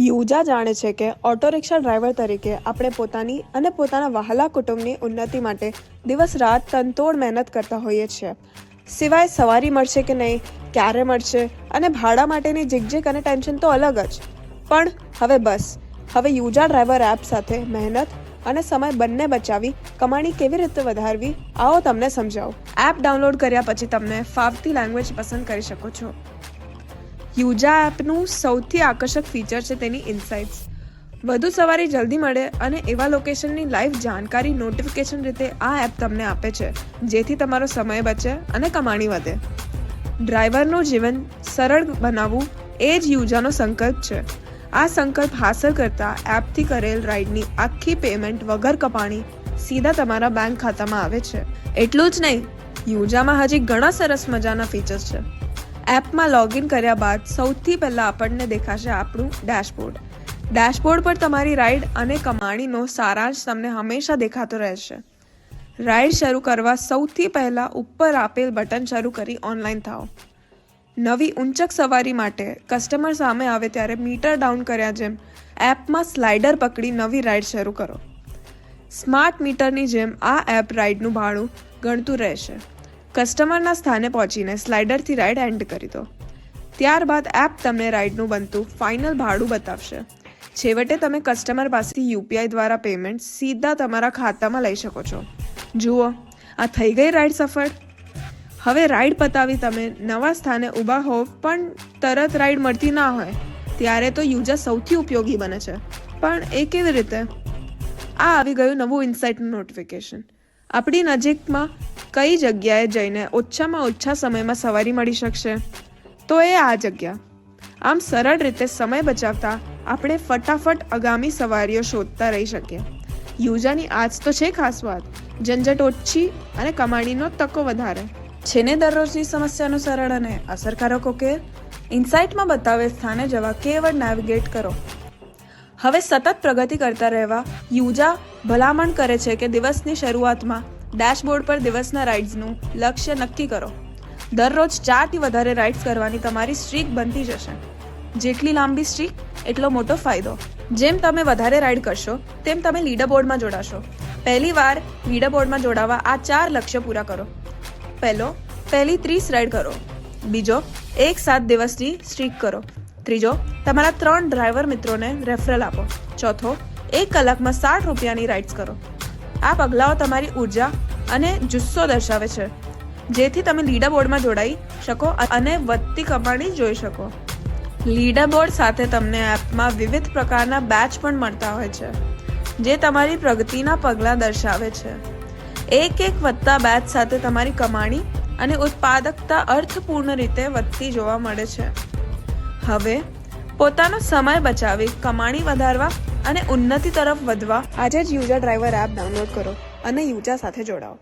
યુજા જાણે છે કે ઓટો રિક્ષા ડ્રાઈવર તરીકે આપણે પોતાની અને પોતાના વહાલા કુટુંબની ઉન્નતિ માટે દિવસ રાત તનતોડ મહેનત કરતા હોઈએ છીએ. સિવાય સવારી મળશે કે નહીં, ક્યારે મળશે અને ભાડા માટેની જીગજીગ અને ટેન્શન તો અલગ જ. પણ હવે બસ, હવે યુજા ડ્રાઈવર એપ સાથે મહેનત અને સમય બંને બચાવી, કમાણી કેવી રીતે વધારવી, આવો તમને સમજાવું. એપ ડાઉનલોડ કર્યા પછી તમને ફાવતી લેંગ્વેજ પસંદ કરી શકો છો. યુજા એપનું સૌથી આકર્ષક ફીચર છે તેની ઇનસાઇટ્સ. વધુ સવારી જલ્દી મળે અને એવા લોકેશનની લાઈવ જાણકારી નોટિફિકેશન રીતે આ એપ તમને આપે છે, જેથી તમારો સમય બચે અને કમાણી વધે. ડ્રાઈવરનું જીવન સરળ બનાવવું એ જ યુજાનો સંકલ્પ છે. આ સંકલ્પ હાંસલ કરતા એપથી કરેલ રાઈડની આખી પેમેન્ટ વગર કપાણી સીધા તમારા બેંક ખાતામાં આવે છે. એટલું જ નહીં, યુજામાં હજી ઘણા સરસ મજાના ફીચર્સ છે. એપમાં લોગિન કર્યા બાદ સૌથી પહેલાં આપણને દેખાશે આપણું ડેશબોર્ડ. ડેશબોર્ડ પર તમારી રાઈડ અને કમાણીનો સારાંશ તમને હંમેશા દેખાતો રહેશે. રાઈડ શરૂ કરવા સૌથી પહેલાં ઉપર આપેલ બટન શરૂ કરી ઓનલાઈન થાઓ. નવી ઊંચક સવારી માટે કસ્ટમર સામે આવે ત્યારે મીટર ડાઉન કર્યા જેમ એપમાં સ્લાઇડર પકડી નવી રાઈડ શરૂ કરો. સ્માર્ટ મીટરની જેમ આ એપ રાઈડનું ભાડું ગણતું રહેશે. કસ્ટમરના સ્થાને પહોંચીને સ્લાઇડરથી રાઈડ એન્ડ કરી દો. ત્યારબાદ એપ તમને રાઈડનું બનતું ફાઇનલ ભાડું બતાવશે. છેવટે તમે કસ્ટમર પાસેથી યુપીઆઈ દ્વારા પેમેન્ટ સીધા તમારા ખાતામાં લઈ શકો છો. જુઓ, આ થઈ ગઈ રાઈડ સફળ. હવે રાઈડ પતાવી તમે નવા સ્થાને ઊભા હોવ પણ તરત રાઈડ મળતી ના હોય, ત્યારે તો યુઝર સૌથી ઉપયોગી બને છે. પણ એ કેવી રીતે? આ આવી ગયું નવું ઇન્સાઇટનું નોટિફિકેશન. આપણી નજીકમાં કઈ જગ્યાએ જઈને ઓછામાં ઓછા સમયમાં સવારી મળી શકશે? તો એ આ જગ્યા. આમ સરળ રીતે સમય બચાવતા આપણે ફટાફટ આગામી સવારીઓ શોધતા રહી શકીએ. યુજાની આજ તો છે ખાસ વાત. ઝંઝટ ઓછી અને કમાણીનો તકો વધારે. છે ને દરરોજની સમસ્યાનું સરળ અને અસરકારક ઉકેલ ઇન્સાઇટમાં બતાવે સ્થાને જવા કેવળ નેવિગેટ કરો. હવે સતત પ્રગતિ કરતા રહેવા યુજા ભલામણ કરે છે કે દિવસની શરૂઆતમાં ડેશબોર્ડ પર દિવસના રાઇડ્સનું લક્ષ્ય નક્કી કરો. દરરોજ ચારથી વધારે રાઇડ્સ કરવાની તમારી સ્ટ્રીક બનતી જશે. જેટલી લાંબી સ્ટ્રીક, એટલો મોટો ફાયદો. જેમ તમે વધારે રાઇડ કરશો, તેમ તમે લીડર બોર્ડમાં જોડાશો. પહેલી વાર લીડરબોર્ડમાં જોડાવા આ ચાર લક્ષ્ય પૂરા કરો. પહેલો, પહેલી ત્રીસ રાઇડ કરો. બીજો, એક સાત દિવસની સ્ટ્રીક કરો. ત્રીજો, તમારા ત્રણ ડ્રાઈવર મિત્રોને રેફરલ આપો. ચોથો, એક કલાકમાં સાઠ રૂપિયાની રાઇડ્સ કરો. આ પગલાઓ તમારી ઊર્જા અને જુસ્સો દર્શાવે છે. જેથી તમે લીડર બોર્ડમાં જોડાઈ શકો અને વધતી કમાણી જોઈ શકો. લીડર બોર્ડ સાથે તમને એપમાં વિવિધ પ્રકારના બેચ પણ મળતા હોય છે, જે તમારી પ્રગતિના પગલાં દર્શાવે છે. એક એક વધતા બેચ સાથે તમારી કમાણી અને ઉત્પાદકતા અર્થપૂર્ણ રીતે વધતી જોવા મળે છે. હવે, પોતાનો સમય બચાવી કમાણી વધારવા અને ઉન્નતિ તરફ વધવા. આજે જ યુઝર ડ્રાઈવર એપ ડાઉનલોડ કરો અને યુજા સાથે જોડાઓ.